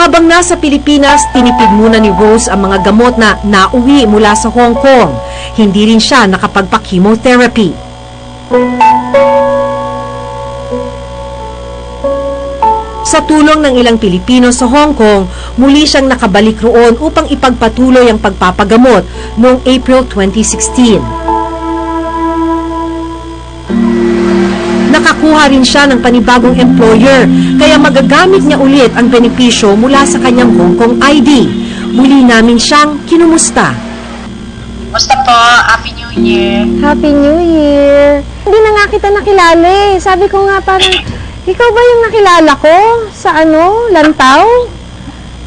Habang nasa Pilipinas, tinipid muna ni Rose ang mga gamot na nauwi mula sa Hong Kong. Hindi rin siya nakapagpa-chemotherapy. Sa tulong ng ilang Pilipino sa Hong Kong, muli siyang nakabalik roon upang ipagpatuloy ang pagpapagamot noong April 2016. Nakakuha rin siya ng panibagong employer, kaya magagamit niya ulit ang benepisyo mula sa kanyang Hong Kong ID. Muli namin siyang kinumusta. Basta po, Happy New Year. Happy New Year! Hindi na nga kita nakilala eh. Sabi ko nga parang, ikaw ba yung nakilala ko? Sa ano? Lantaw?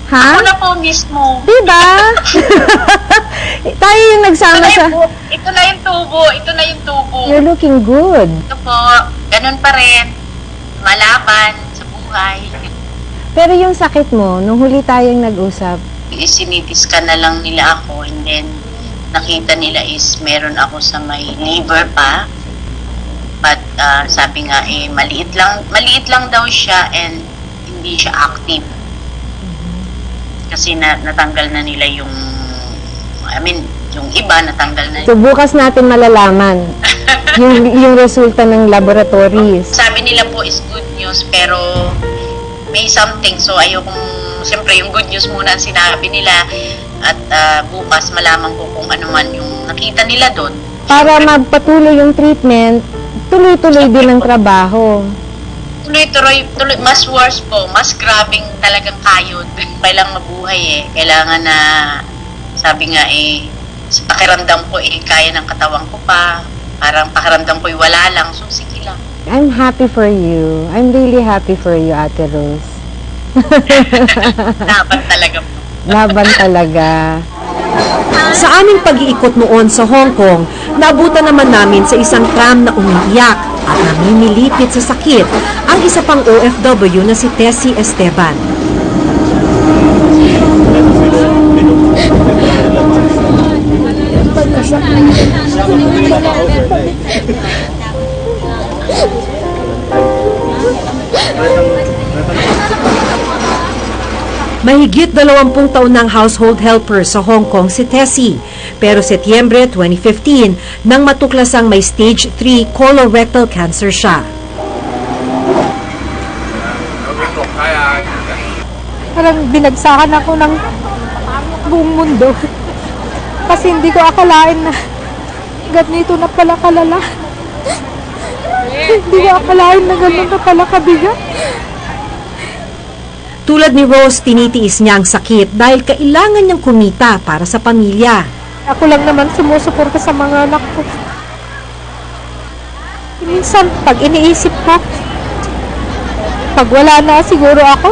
Ha? Ako na po mismo. Diba? Tayo yung Ito nagsama na sa... yung, bu- ito na yung tubo. Ito na yung tubo. You're looking good. Ito po, ganun pa rin. Malaban sa buhay. Pero yung sakit mo, nung huli tayong nag-usap, Isinitis ka na lang nila ako and then nakita nila is meron ako sa may liver pa. But ah, sabi nga eh, maliit lang, maliit lang daw siya and hindi siya active. Kasi na, natanggal na nila yung, I mean, yung iba natanggal na so bukas natin malalaman yung, yung resulta ng laboratories. sabi nila po is good news pero may something. So ayokong siyempre yung good news muna ang sinabi nila. At ah, bukas malaman ko kung ano man yung nakita nila doon. Para magpatuloy yung treatment, tuloy-tuloy din ang trabaho. tuloy-tuloy tuloy, mas worse po mas grabing talagang kayod. Kailangan mabuhay eh. Kailangan na sabi nga eh sa pakiramdam ko eh kaya ng katawan ko pa parang pakiramdam ko eh wala lang so sige lang I'm happy for you. I'm really happy for you, Ate Rose. dapat talaga po Laban talaga. Sa aming pag-iikot noon sa Hong Kong, nabutan naman namin sa isang tram na umiiyak at namimilipit sa sakit ang isa pang OFW na si Tessie Esteban. Mahigit dalawampung taon ng household helper sa Hong Kong si Tessie. Pero Setyembre 2015 nang matuklasang may stage 3 colorectal cancer siya. parang binagsakan ako ng buong mundo. Kasi hindi ko akalain na ganito na pala kalala. hindi ko akalain na ganun na pala kabigat. Tulad ni Rose, tinitiis niya ang sakit dahil kailangan niyang kumita para sa pamilya. Ako lang naman sumusuporta sa mga anak ko. Minsan, pag iniisip ko, pag wala na siguro ako,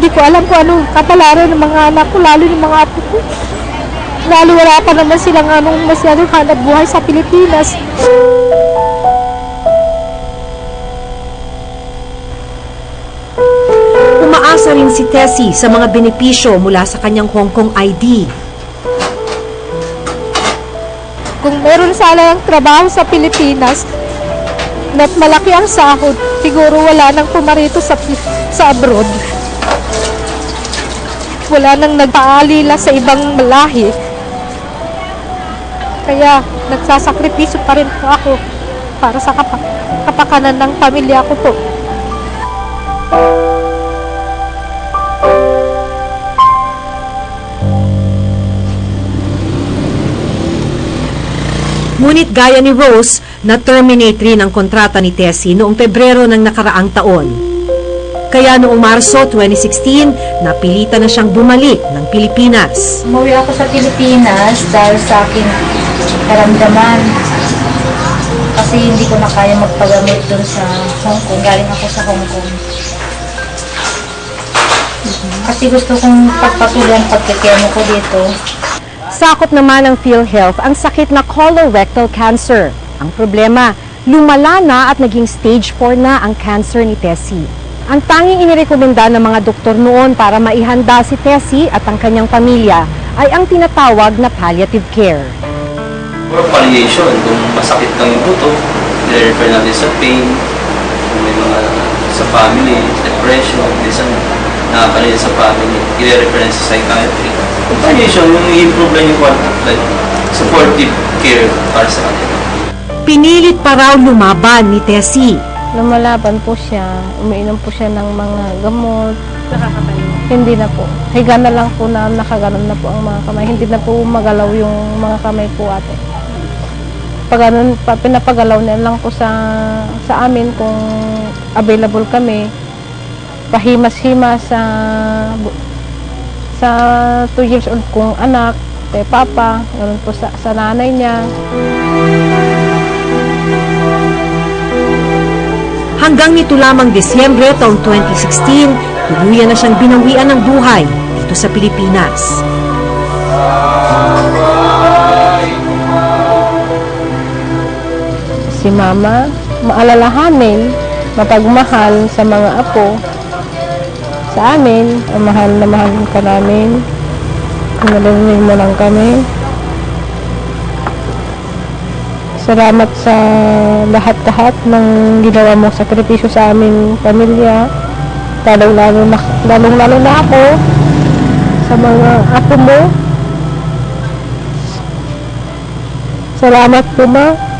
hindi ko alam kung anong kapalaran ng mga anak ko, lalo ng mga apo ko. Lalo wala pa naman silang anong masyadong hanap buhay sa Pilipinas. Si Tessie sa mga benepisyo mula sa kanyang Hong Kong ID. Kung meron sana ng trabaho sa Pilipinas, at malaki ang sahod, siguro wala nang pumarito sa, sa abroad. Wala nang nagpaalila sa ibang lahi. Kaya nagsasakripisyo pa rin po ako para sa kapak kapakanan ng pamilya ko po. Ngunit gaya ni Rose, na-terminate rin ang kontrata ni Tessie noong Pebrero ng nakaraang taon. Kaya noong Marso 2016, napilitan na siyang bumalik ng Pilipinas. Umuwi ako sa Pilipinas dahil sa aking karamdaman. Kasi hindi ko na kaya magpagamot doon sa Hong Kong. Galing ako sa Hong Kong. Kasi gusto kong pagpatuloy ang pagkikemo ko dito. Sakop naman ng PhilHealth ang sakit na colorectal cancer. Ang problema, lumala na at naging stage 4 na ang cancer ni Tessie. Ang tanging inirekomenda ng mga doktor noon para maihanda si Tessie at ang kanyang pamilya ay ang tinatawag na palliative care. Or palliation, kung masakit lang yung buto, i-refer natin sa pain, kung may mga sa family, depression, minsan nakapalaya sa family, i-reference sa psychiatry. Palliation, yung i-improve lang yung quality, like, supportive care para sa kanila. Pinilit pa raw lumaban ni Tessie. Lumalaban po siya, umiinom po siya ng mga gamot. Hindi na po. Higa na lang po na nakaganon na po ang mga kamay. Hindi na po magalaw yung mga kamay po ate. Pag ganun, pinapagalaw na lang po sa, sa amin kung available kami. Pahimas-himas sa sa 2 years old kong anak, kay papa, ganun po sa, sa nanay niya. Hanggang nito lamang Desyembre taong 2016, tuluyan na siyang binawian ng buhay dito sa Pilipinas. si mama, maalalahanin, mapagmahal sa mga apo. Sa amin, ang mahal na mahal ka namin. Nalilinig mo lang kami. Salamat sa lahat-lahat ng ginawa mong sakripisyo sa aming pamilya. Lalong-lalo na, lalong-lalo na ako sa mga apo mo. Salamat po, ma.